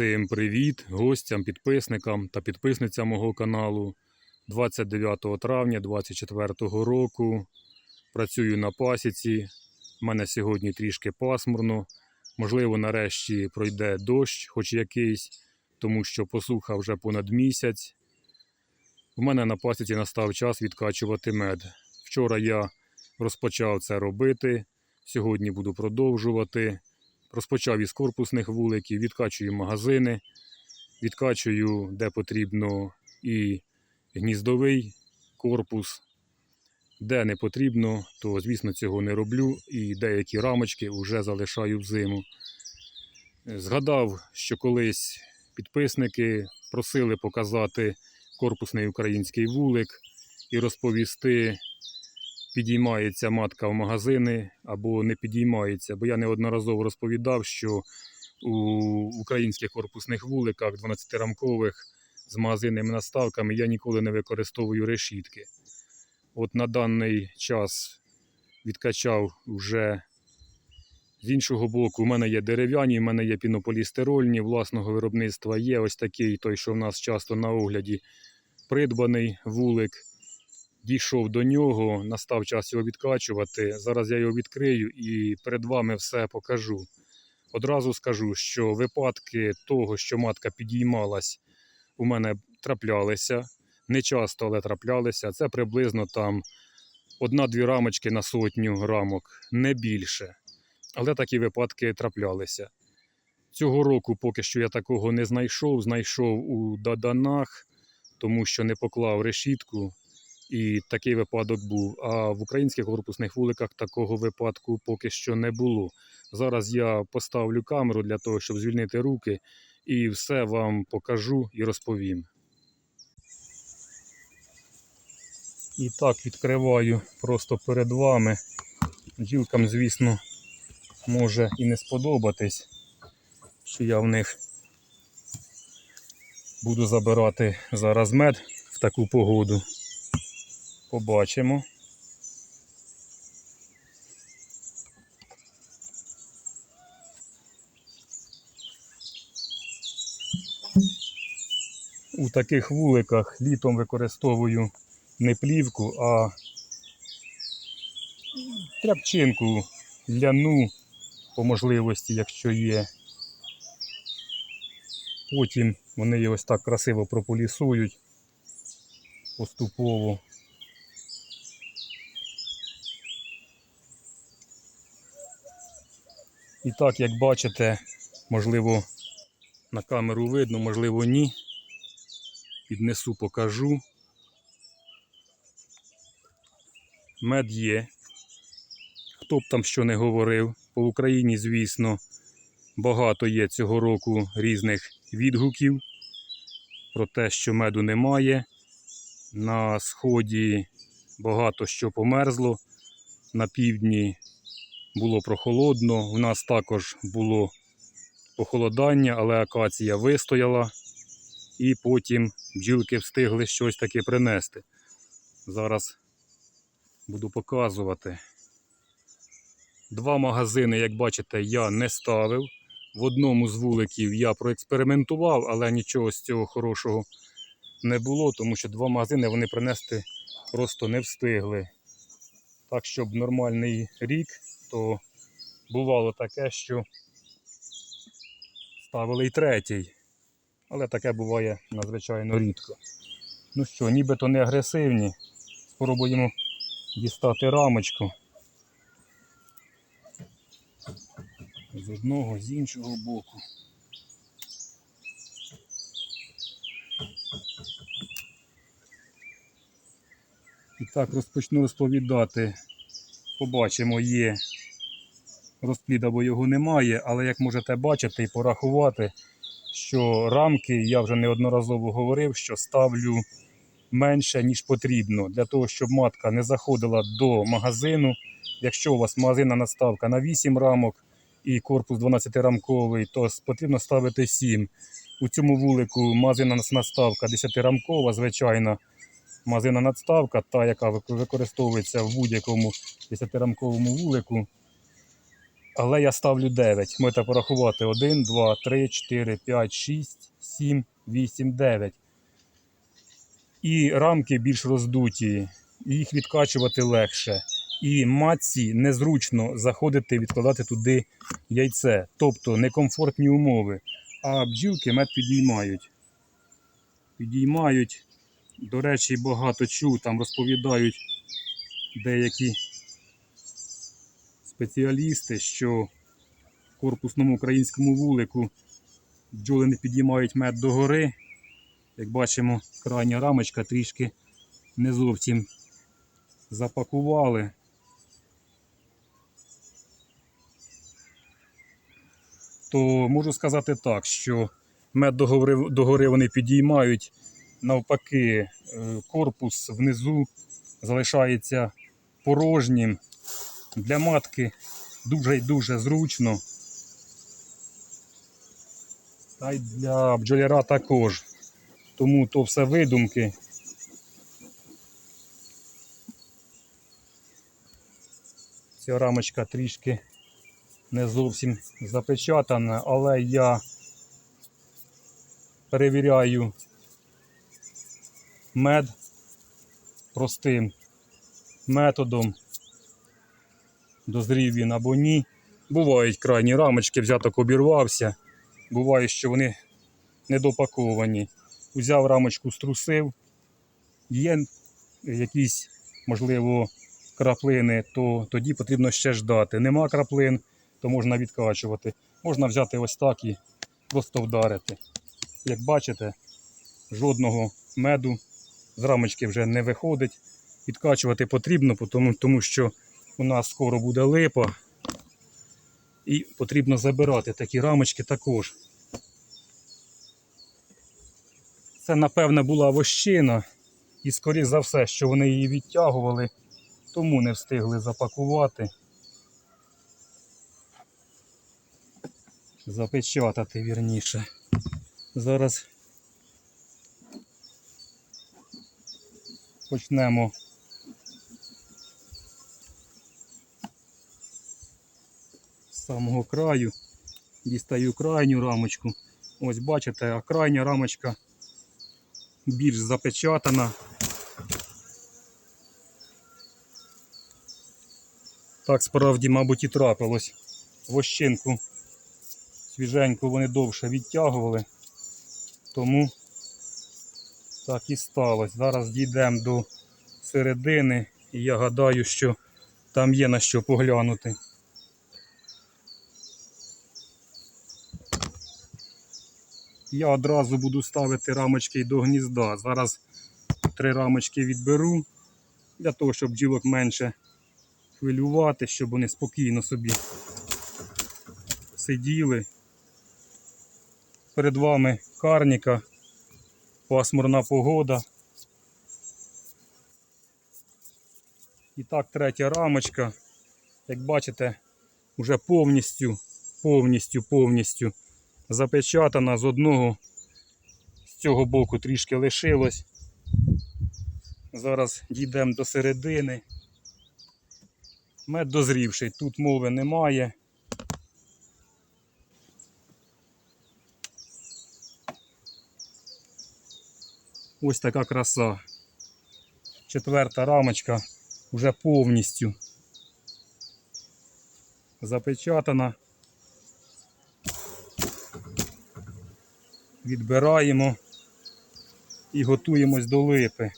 Усім привіт гостям, підписникам та підписницям мого каналу. 29 травня 2024 року. Працюю на пасіці. У мене сьогодні трішки пасмурно. Можливо, нарешті пройде дощ, хоч якийсь, тому що посуха вже понад місяць. У мене на пасіці настав час відкачувати мед. Вчора я розпочав це робити. Сьогодні буду продовжувати. Розпочав із корпусних вуликів, відкачую магазини, відкачую, де потрібно, і гніздовий корпус. Де не потрібно, то, звісно, цього не роблю. І деякі рамочки вже залишаю в зиму. Згадав, що колись підписники просили показати корпусний український вулик і розповісти, підіймається матка в магазини або не підіймається. Бо я неодноразово розповідав, що у українських корпусних вуликах 12-рамкових з магазинними наставками я ніколи не використовую решітки. От на даний час відкачав вже з іншого боку, у мене є дерев'яні, у мене є пінополістирольні, власного виробництва є ось такий, той, що в нас часто на огляді придбаний вулик. Дійшов до нього, настав час його відкачувати. Зараз я його відкрию і перед вами все покажу. Одразу скажу, що випадки того, що матка підіймалась, у мене траплялися. Не часто, але траплялися. Це приблизно там одна-дві рамочки на сотню рамок, не більше. Але такі випадки траплялися. Цього року поки що я такого не знайшов. Знайшов у Даданах, тому що не поклав решітку. І такий випадок був. А в українських корпусних вуликах такого випадку поки що не було. Зараз я поставлю камеру для того, щоб звільнити руки, і все вам покажу і розповім. І так відкриваю просто перед вами. Ділкам, звісно, може і не сподобатись, що я в них буду забирати зараз мед в таку погоду. Побачимо. У таких вуликах літом використовую не плівку, а тряпчинку ляну по можливості, якщо є. Потім вони її ось так красиво прополісують поступово. І так, як бачите, можливо, на камеру видно, можливо, ні. Піднесу, покажу. Мед є. Хто б там що не говорив. По Україні, звісно, багато є цього року різних відгуків про те, що меду немає. На сході багато що померзло, на півдні було прохолодно. У нас також було похолодання, але акація вистояла, і потім бджілки встигли щось таке принести. Зараз буду показувати. Два магазини, як бачите, я не ставив. В одному з вуликів я проекспериментував, але нічого з цього хорошого не було, тому що два магазини вони принести просто не встигли. Так, щоб нормальний рік, то бувало таке, що ставили й третій. Але таке буває надзвичайно рідко. Ну що, нібито не агресивні. Спробуємо дістати рамочку. З одного, з іншого боку. І так розпочну розповідати. Побачимо, є розплід або його немає, але як можете бачити і порахувати, що рамки, я вже неодноразово говорив, що ставлю менше, ніж потрібно, для того, щоб матка не заходила до магазину. Якщо у вас магазинна наставка на 8 рамок і корпус 12-рамковий, то потрібно ставити 7. У цьому вулику магазинна наставка 10-рамкова, звичайна магазинна надставка, та, яка використовується в будь-якому 10-рамковому вулику. Але я ставлю 9. Можете порахувати 1, 2, 3, 4, 5, 6, 7, 8, 9. І рамки більш роздуті, їх відкачувати легше. І матці незручно заходити, відкладати туди яйце. Тобто некомфортні умови. А бджілки мед підіймають. Підіймають. До речі, багато чув, там розповідають деякі спеціалісти, що в корпусному українському вулику бджоли не підіймають мед догори. Як бачимо, крайня рамочка трішки не зовсім запакували. То можу сказати так, що мед догори, догори вони підіймають, навпаки, е, корпус внизу залишається порожнім. Для матки дуже й дуже зручно. Та й для бджоляра також. Тому то все видумки. Ця рамочка трішки не зовсім запечатана, але я перевіряю мед простим методом. Дозрів він або ні. Бувають крайні рамочки, взяток обірвався. Буває, що вони недопаковані. Узяв рамочку, струсив. Є якісь, можливо, краплини, то тоді потрібно ще ждати. Нема краплин, то можна відкачувати. Можна взяти ось так і просто вдарити. Як бачите, жодного меду з рамочки вже не виходить. Відкачувати потрібно, тому, тому що у нас скоро буде липа. І потрібно забирати такі рамочки також. Це, напевне, була вощина. І, скоріш за все, що вони її відтягували, тому не встигли запакувати. Запечатати вірніше. Зараз почнемо з самого краю. Дістаю крайню рамочку. Ось бачите, а крайня рамочка більш запечатана. Так справді, мабуть, і трапилось. Вощинку свіженьку вони довше відтягували, тому так і сталося. Зараз дійдемо до середини і я гадаю, що там є на що поглянути. Я одразу буду ставити рамочки до гнізда. Зараз три рамочки відберу для того, щоб бджілок менше хвилювати, щоб вони спокійно собі сиділи. Перед вами карніка, пасмурна погода. І так, третя рамочка. Як бачите, вже повністю, повністю, повністю запечатана з одного, з цього боку трішки лишилось. Зараз дійдемо до середини. Мед дозрівший, тут мови немає. Ось така краса. Четверта рамочка вже повністю запечатана. Відбираємо і готуємось до липи.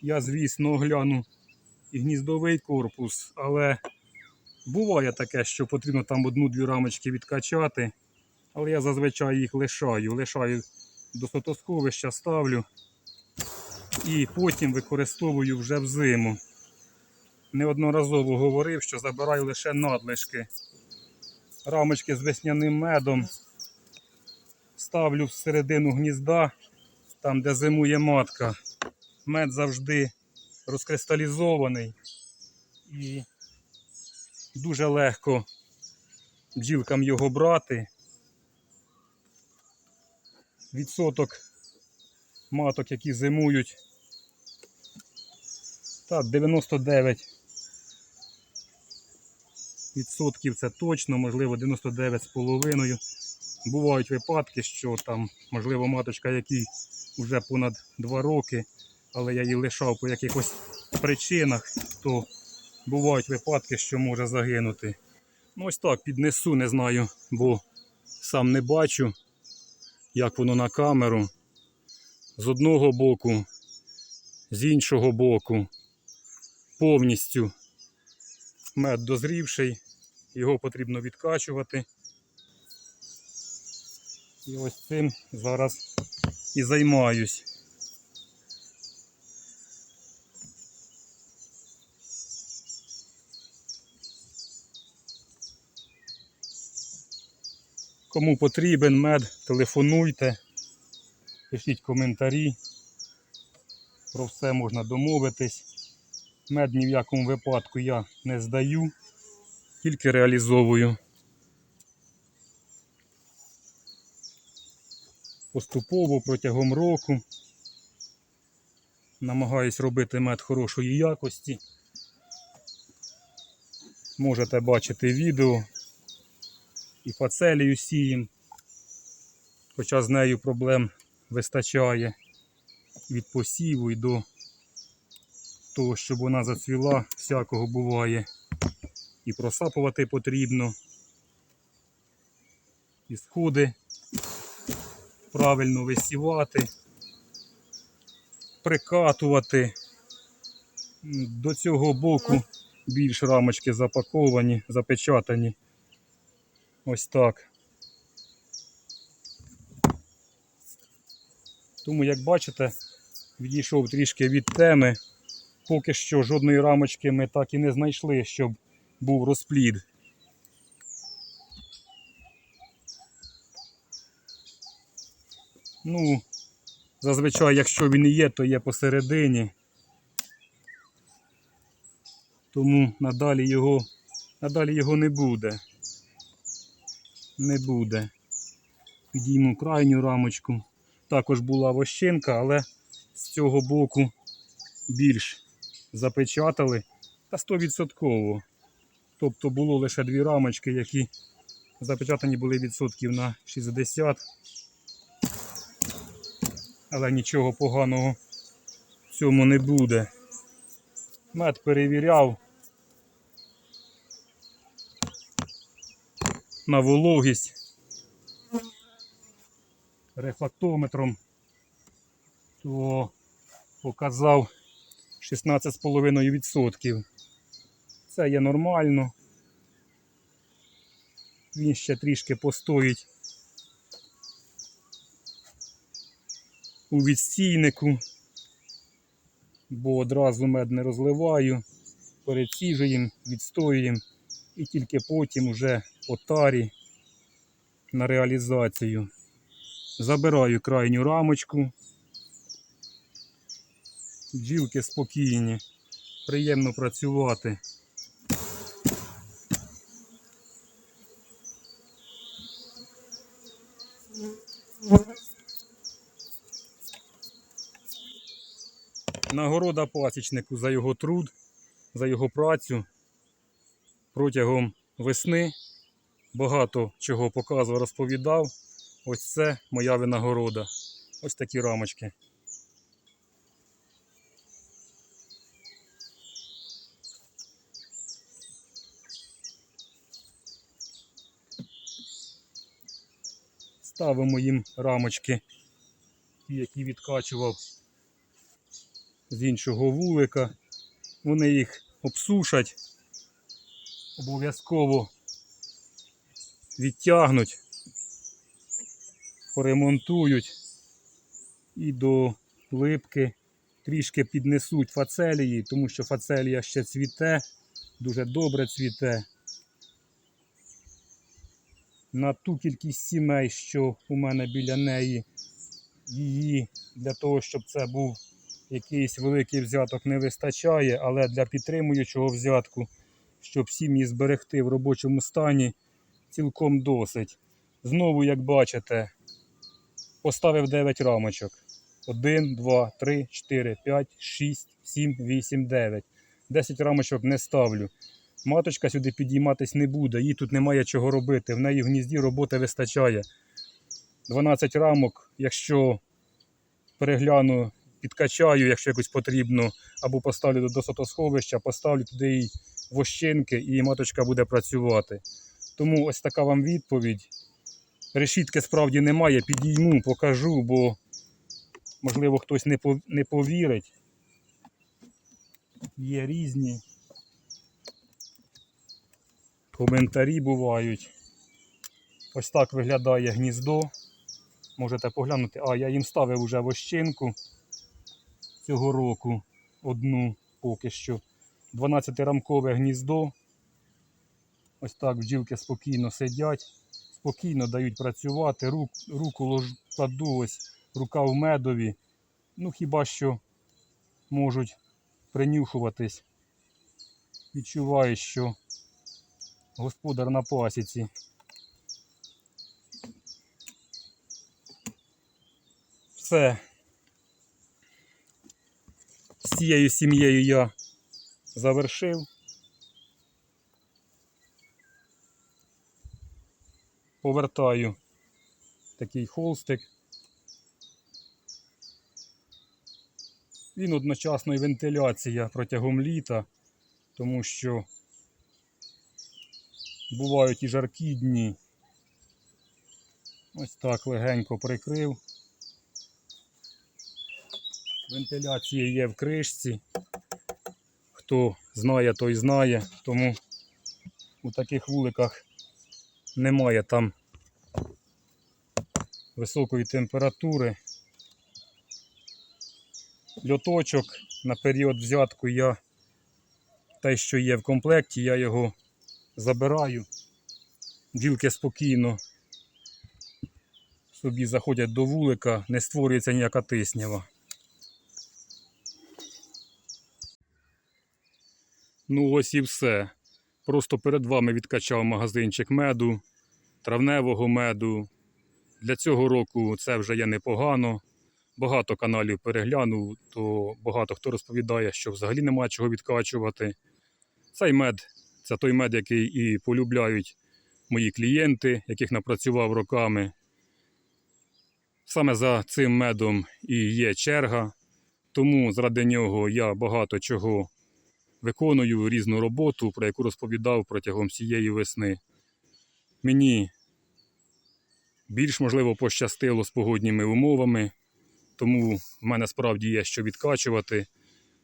Я, звісно, огляну і гніздовий корпус, але буває таке, що потрібно там одну-дві рамочки відкачати. Але я зазвичай їх лишаю. Лишаю до сотосховища, ставлю і потім використовую вже взиму. Неодноразово говорив, що забираю лише надлишки. Рамочки з весняним медом ставлю всередину гнізда, там де зимує матка. Мед завжди розкристалізований і дуже легко бджілкам його брати. Відсоток маток, які зимують Так, 99 відсотків це точно, можливо 99 з половиною. Бувають випадки, що там, можливо, маточка, якій вже понад 2 роки, але я її лишав по якихось причинах, то бувають випадки, що може загинути. Ну ось так, піднесу, не знаю, бо сам не бачу, як воно на камеру. З одного боку, з іншого боку, повністю мед дозрівший, його потрібно відкачувати. І ось цим зараз і займаюсь. Кому потрібен мед, телефонуйте, пишіть коментарі. Про все можна домовитись. Мед ні в якому випадку я не здаю, тільки реалізовую. Поступово протягом року намагаюсь робити мед хорошої якості. Можете бачити відео і фацелію сієм, хоча з нею проблем вистачає від посіву і до того, щоб вона зацвіла, всякого буває. І просапувати потрібно, і сходи правильно висівати, прикатувати. До цього боку більш рамочки запаковані, запечатані. Ось так. Тому, як бачите, відійшов трішки від теми. Поки що жодної рамочки ми так і не знайшли, щоб був розплід. Ну, зазвичай, якщо він і є, то є посередині. Тому надалі його, надалі його не буде. Не буде. Підійму крайню рамочку. Також була вощинка, але з цього боку більш запечатали та 100%. Тобто було лише дві рамочки, які запечатані були відсотків на 60. Але нічого поганого в цьому не буде. Мед перевіряв на вологість рефлактометром, то показав 16,5%. Це є нормально. Він ще трішки постоїть у відстійнику, бо одразу мед не розливаю, переціжуємо, відстоюємо і тільки потім уже по тарі на реалізацію. Забираю крайню рамочку. Бджілки спокійні, приємно працювати. Нагорода пасічнику за його труд, за його працю протягом весни. Багато чого показував, розповідав. Ось це моя винагорода. Ось такі рамочки. Ставимо їм рамочки, ті, які відкачував з іншого вулика. Вони їх обсушать, обов'язково відтягнуть, поремонтують і до липки трішки піднесуть фацелії, тому що фацелія ще цвіте, дуже добре цвіте. На ту кількість сімей, що у мене біля неї, її для того, щоб це був якийсь великий взяток, не вистачає, але для підтримуючого взятку, щоб сім'ї зберегти в робочому стані, цілком досить. Знову, як бачите, поставив 9 рамочок. 1, 2, 3, 4, 5, 6, 7, 8, 9. 10 рамочок не ставлю. Маточка сюди підійматись не буде, їй тут немає чого робити. В неї в гнізді роботи вистачає. 12 рамок, якщо перегляну, підкачаю, якщо якось потрібно, або поставлю до досотосховища, поставлю туди їй вощинки і маточка буде працювати. Тому ось така вам відповідь. Решітки справді немає, підійму, покажу, бо можливо хтось не повірить. Є різні коментарі бувають. Ось так виглядає гніздо. Можете поглянути. А, я їм ставив уже вощинку цього року. Одну поки що. 12-рамкове гніздо. Ось так бджілки спокійно сидять, спокійно дають працювати. Рук, руку лож, кладу ось рука в медові. Ну хіба що можуть принюхуватись. Відчуваю, що господар на пасіці. Все. З цією сім'єю я завершив. Повертаю такий холстик. Він одночасно і вентиляція протягом літа, тому що бувають і жаркі дні. Ось так легенько прикрив. Вентиляція є в кришці. Хто знає, той знає, тому у таких вуликах немає там високої температури. Льоточок на період взятку я те, що є в комплекті, я його забираю. Бджілки спокійно собі заходять до вулика, не створюється ніяка тиснява. Ну ось і все. Просто перед вами відкачав магазинчик меду, травневого меду. Для цього року це вже є непогано. Багато каналів переглянув, то багато хто розповідає, що взагалі немає чого відкачувати. Цей мед це той мед, який і полюбляють мої клієнти, яких напрацював роками. Саме за цим медом і є черга, тому заради нього я багато чого виконую різну роботу, про яку розповідав протягом всієї весни. Мені більш можливо пощастило з погодніми умовами, тому в мене справді є що відкачувати.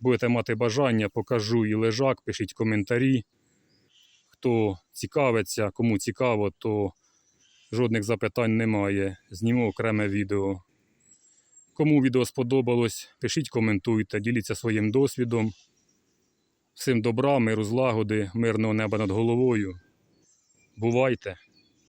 Будете мати бажання, покажу і лежак, пишіть коментарі. Хто цікавиться, кому цікаво, то жодних запитань немає. Зніму окреме відео. Кому відео сподобалось, пишіть, коментуйте, діліться своїм досвідом. Всім добра, миру, злагоди, мирного неба над головою. Бувайте!